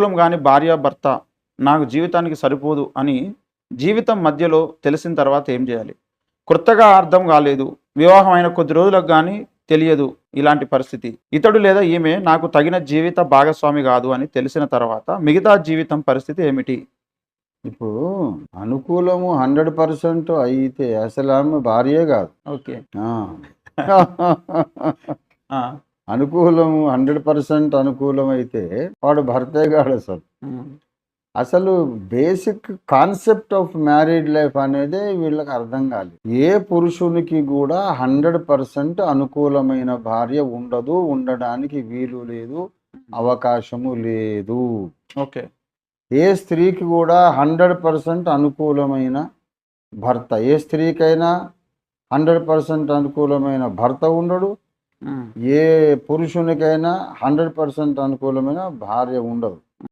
కులం కానీ భార్య భర్త నాకు జీవితానికి సరిపోదు అని జీవితం మధ్యలో తెలిసిన తర్వాత ఏం చేయాలి? కొత్తగా అర్థం కాలేదు. వివాహం అయిన కొద్ది రోజులకు కానీ తెలియదు ఇలాంటి పరిస్థితి. ఇతడు లేదా ఈమె నాకు తగిన జీవిత భాగస్వామి కాదు అని తెలిసిన తర్వాత మిగతా జీవితం పరిస్థితి ఏమిటి? ఇప్పుడు అనుకూలము హండ్రెడ్ పర్సెంట్ అయితే అసలు ఆమె భార్యే కాదు. ఓకే. ఆ. అనుకూలము హండ్రెడ్ పర్సెంట్ అనుకూలం అయితే వాడు భర్తే కాడు అసలు. అసలు basic concept of married life అనేది వీళ్ళకి అర్థం కాలేదు. ఏ పురుషునికి కూడా హండ్రెడ్ పర్సెంట్ అనుకూలమైన భార్య ఉండదు ఉండడానికి వీలు లేదు అవకాశము లేదు. ఓకే. ఏ స్త్రీకి కూడా హండ్రెడ్ పర్సెంట్ అనుకూలమైన భర్త ఏ స్త్రీకైనా హండ్రెడ్ పర్సెంట్ అనుకూలమైన భర్త ఉండడు ఏ పురుషునికైనా హండ్రెడ్ పర్సెంట్ అనుకూలమైన భార్య ఉండదు.